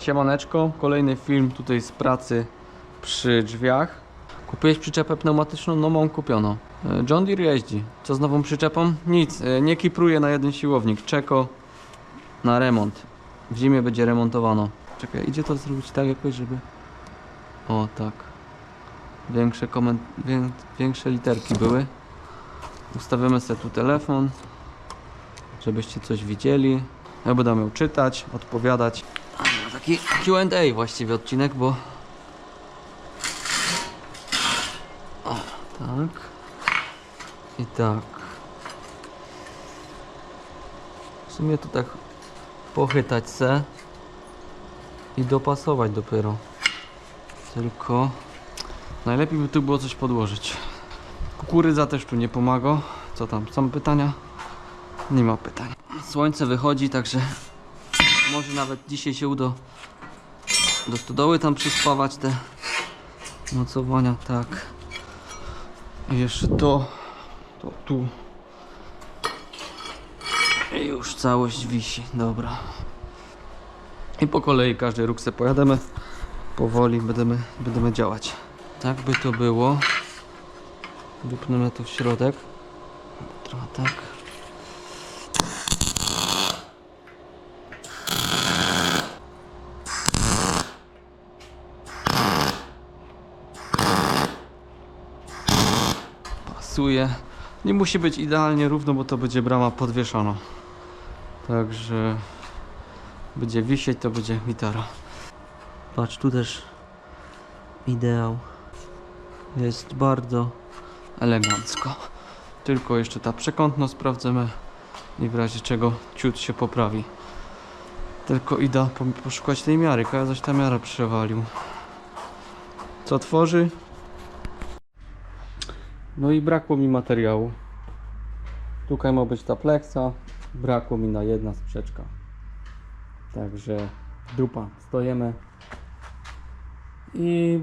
Siemaneczko, kolejny film tutaj z pracy przy drzwiach. Kupiłeś przyczepę pneumatyczną? No mam kupioną. E, John Deere jeździ. Co z nową przyczepą? Nic, e, nie kipruje na jeden siłownik. Czeko na remont. W zimie będzie remontowano. Czekaj, idzie to zrobić tak jakoś, żeby... O, tak. Większe koment... Wię... Większe literki były. Ustawiamy sobie tu telefon, żebyście coś widzieli. Ja będę miał czytać, odpowiadać. A, Taki Q&A właściwie odcinek, bo... O, tak. I tak. W sumie to tak pochytać se i dopasować dopiero. Tylko najlepiej by tu było coś podłożyć. Kukurydza też tu nie pomaga. Co tam? Są pytania? Nie ma pytań. Słońce wychodzi, także może nawet dzisiaj się uda do stodoły tam przyspawać te nocowania, tak. Jeszcze to, to tu. I już całość wisi, dobra. I po kolei każdy róg se pojadziemy. Powoli będziemy, będziemy działać. Tak by to było. Wypnemy to w środek. Trochę tak. Nie musi być idealnie równo, bo to będzie brama podwieszona. Także będzie wisieć, to będzie gitara. Patrz, tu też ideał. Jest bardzo elegancko. Tylko jeszcze ta przekątność sprawdzimy i w razie czego ciut się poprawi. Tylko idę po, poszukać tej miary, zaś ta miara przewalił. Co tworzy? No i brakło mi materiału. Tutaj ma być ta pleksa, brakło mi na jedna sprzeczka. Także dupa, stojemy. I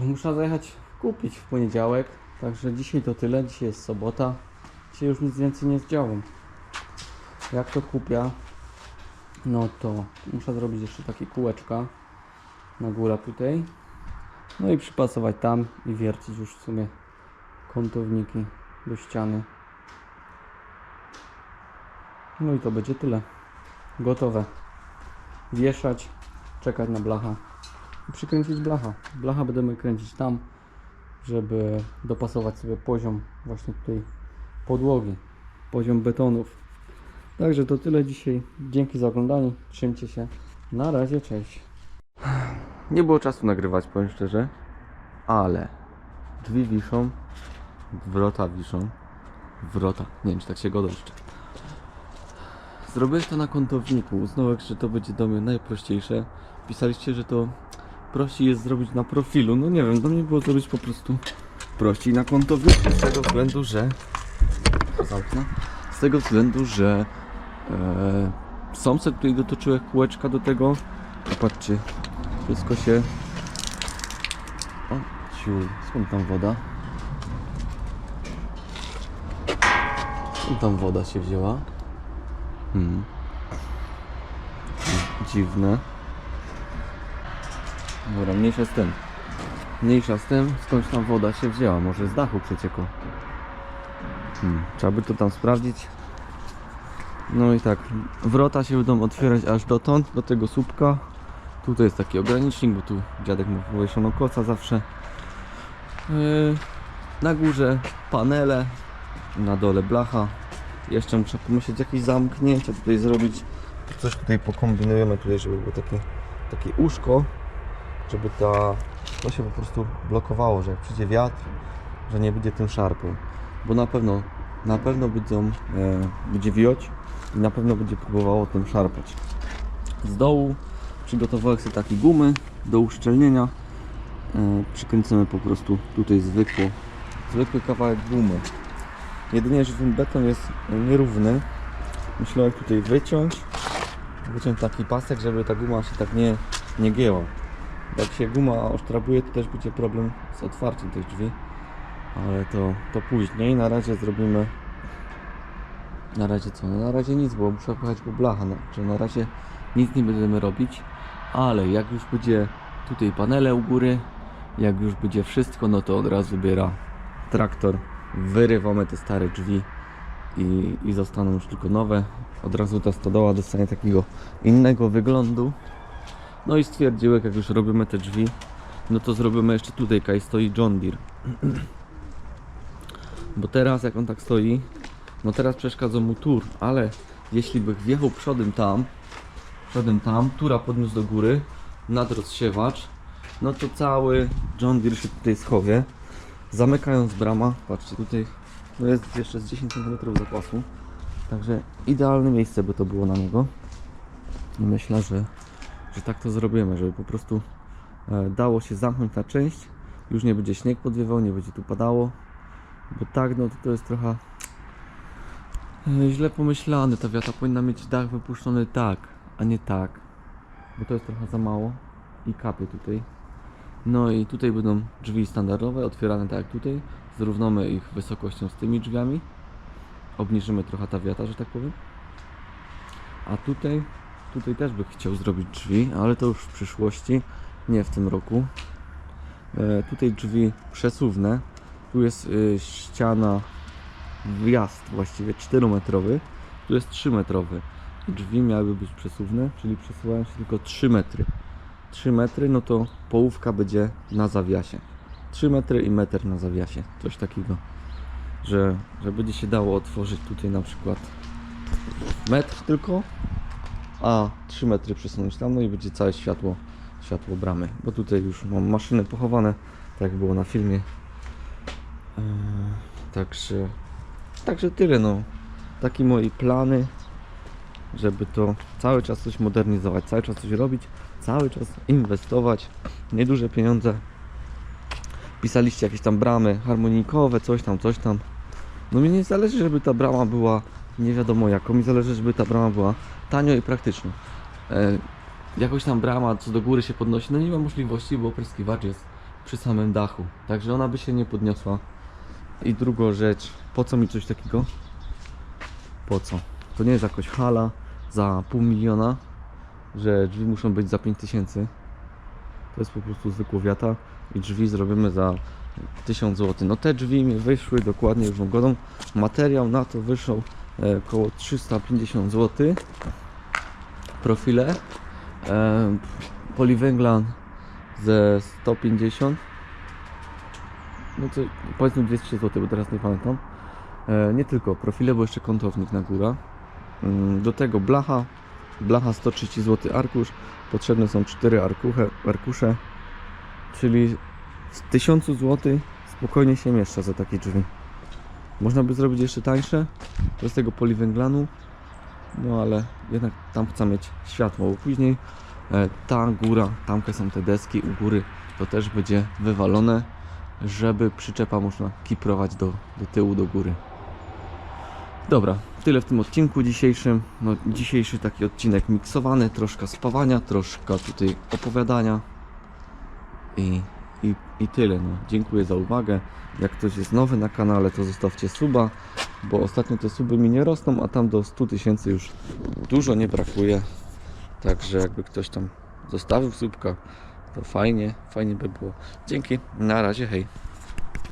muszę zajechać kupić w poniedziałek. Także dzisiaj to tyle, dzisiaj jest sobota. Dzisiaj już nic więcej nie zdziałam. Jak to kupię, no to muszę zrobić jeszcze takie kółeczka na górę tutaj. No i przypasować tam i wiercić już w sumie kątowniki do ściany. No i to będzie tyle. Gotowe. Wieszać, czekać na blacha i przykręcić blacha. Blacha będziemy kręcić tam, żeby dopasować sobie poziom właśnie tutaj podłogi, poziom betonów. Także to tyle dzisiaj. Dzięki za oglądanie. Trzymcie się. Na razie, cześć. Nie było czasu nagrywać, powiem szczerze, ale drzwi wiszą, wrota wiszą, wrota, nie wiem czy tak się goda jeszcze. Zrobiłeś to na kątowniku, uznałeś, że to będzie do mnie najprościejsze. Pisaliście, że to prościej jest zrobić na profilu. No nie wiem, do mnie było zrobić po prostu prościej na kątowniku z tego względu, że. Z tego względu, że e, se tutaj dotoczyły kółeczka do tego. Popatrzcie, wszystko się... O, skąd tam woda? Skąd tam woda się wzięła? Hmm. Dziwne. Dobra, mniejsza z tym. Mniejsza z tym, skądś tam woda się wzięła. Może z dachu przeciekło. Hmm. Trzeba by to tam sprawdzić. No i tak, wrota się będą otwierać aż dotąd, do tego słupka. Tutaj jest taki ogranicznik, bo tu dziadek ma powieszoną koca zawsze. Yy, na górze panele, na dole blacha. Jeszcze muszę pomyśleć jakieś zamknięcie tutaj zrobić. Coś tutaj pokombinujemy tutaj, żeby było takie, takie uszko, żeby ta, to się po prostu blokowało, że jak przyjdzie wiatr, że nie będzie tym szarpał. Bo na pewno, na pewno będą, e, będzie wioć i na pewno będzie próbowało tym szarpać. Z dołu przygotowałem sobie takie gumy do uszczelnienia. E, przykręcamy po prostu tutaj zwykło, zwykły kawałek gumy. Jedynie, że ten beton jest nierówny. Myślałem tutaj wyciąć, wyciąć taki pasek, żeby ta guma się tak nie, nie gięła. Jak się guma osztrabuje, to też będzie problem z otwarciem tych drzwi. Ale to, to później. Na razie zrobimy. Na razie co? No na razie nic, bo muszę pojechać po blacha. Że na razie nic nie będziemy robić. Ale jak już będzie tutaj panele u góry, jak już będzie wszystko, no to od razu biera traktor, wyrywamy te stare drzwi i, i zostaną już tylko nowe. Od razu ta stodoła dostanie takiego innego wyglądu. No i stwierdziłem, jak już robimy te drzwi, no to zrobimy jeszcze tutaj, kaj stoi John Deere. Bo teraz jak on tak stoi, no teraz przeszkadza mu tur, ale jeśli by wjechał przodem tam, przodem tam, tura podniósł do góry, nad rozsiewacz, no to cały John Deere się tutaj schowie, zamykając brama, patrzcie tutaj, no jest jeszcze z 10 cm zapasu, także idealne miejsce by to było na niego i myślę, że, że tak to zrobimy, żeby po prostu e, dało się zamknąć na część, już nie będzie śnieg podwiewał, nie będzie tu padało, bo tak, no to, to jest trochę e, źle pomyślane. Ta wiata powinna mieć dach wypuszczony tak, a nie tak, bo to jest trochę za mało i kapie tutaj. No i tutaj będą drzwi standardowe, otwierane tak jak tutaj. Zrównamy ich wysokością z tymi drzwiami. Obniżymy trochę ta wiata, że tak powiem. A tutaj, tutaj też by chciał zrobić drzwi, ale to już w przyszłości, nie w tym roku. E, tutaj drzwi przesuwne. Tu jest y, ściana, wjazd właściwie 4-metrowy. Tu jest 3-metrowy. Drzwi miałyby być przesuwne, czyli przesuwają się tylko 3 metry. 3 metry, no to połówka będzie na zawiasie. 3 metry i metr na zawiasie. Coś takiego, że, że będzie się dało otworzyć tutaj na przykład metr tylko, a 3 metry przesunąć tam, no i będzie całe światło, światło bramy. Bo tutaj już mam maszyny pochowane, tak było na filmie. Eee, Także, także tyle no. Takie moje plany, żeby to cały czas coś modernizować, cały czas coś robić, cały czas inwestować, nieduże pieniądze. Pisaliście jakieś tam bramy harmonikowe, coś tam, coś tam. No mi nie zależy, żeby ta brama była nie wiadomo jaką, mi zależy, żeby ta brama była tanio i praktyczna. E, jakoś tam brama co do góry się podnosi, no nie ma możliwości, bo opryskiwacz jest przy samym dachu, także ona by się nie podniosła. I drugą rzecz, po co mi coś takiego? Po co? To nie jest jakoś hala za pół miliona, że drzwi muszą być za 5000. To jest po prostu zwykła wiata i drzwi zrobimy za 1000 zł. No te drzwi mi wyszły dokładnie już godą. Materiał na to wyszło e, około 350 zł. Profile. E, poliwęglan ze 150 no to powiedzmy 200 zł, bo teraz nie pamiętam. E, nie tylko profile, bo jeszcze kątownik na górę. Mm, Do tego blacha, blacha 130 zł arkusz, potrzebne są 4 arkuche, arkusze, czyli z 1000 zł spokojnie się mieszcza za takie drzwi. Można by zrobić jeszcze tańsze, bez tego poliwęglanu, no ale jednak tam chcę mieć światło, bo później e, ta góra, tamkę są te deski. U góry, to też będzie wywalone. Żeby przyczepa można kiprować do, do tyłu, do góry. Dobra, tyle w tym odcinku dzisiejszym. No, dzisiejszy taki odcinek miksowany, troszkę spawania, troszkę tutaj opowiadania i, i, i tyle. No. Dziękuję za uwagę. Jak ktoś jest nowy na kanale, to zostawcie suba, bo ostatnio te suby mi nie rosną, a tam do 100 tysięcy już dużo nie brakuje. Także jakby ktoś tam zostawił subka, to fajnie, fajnie by było. Dzięki, na razie, hej.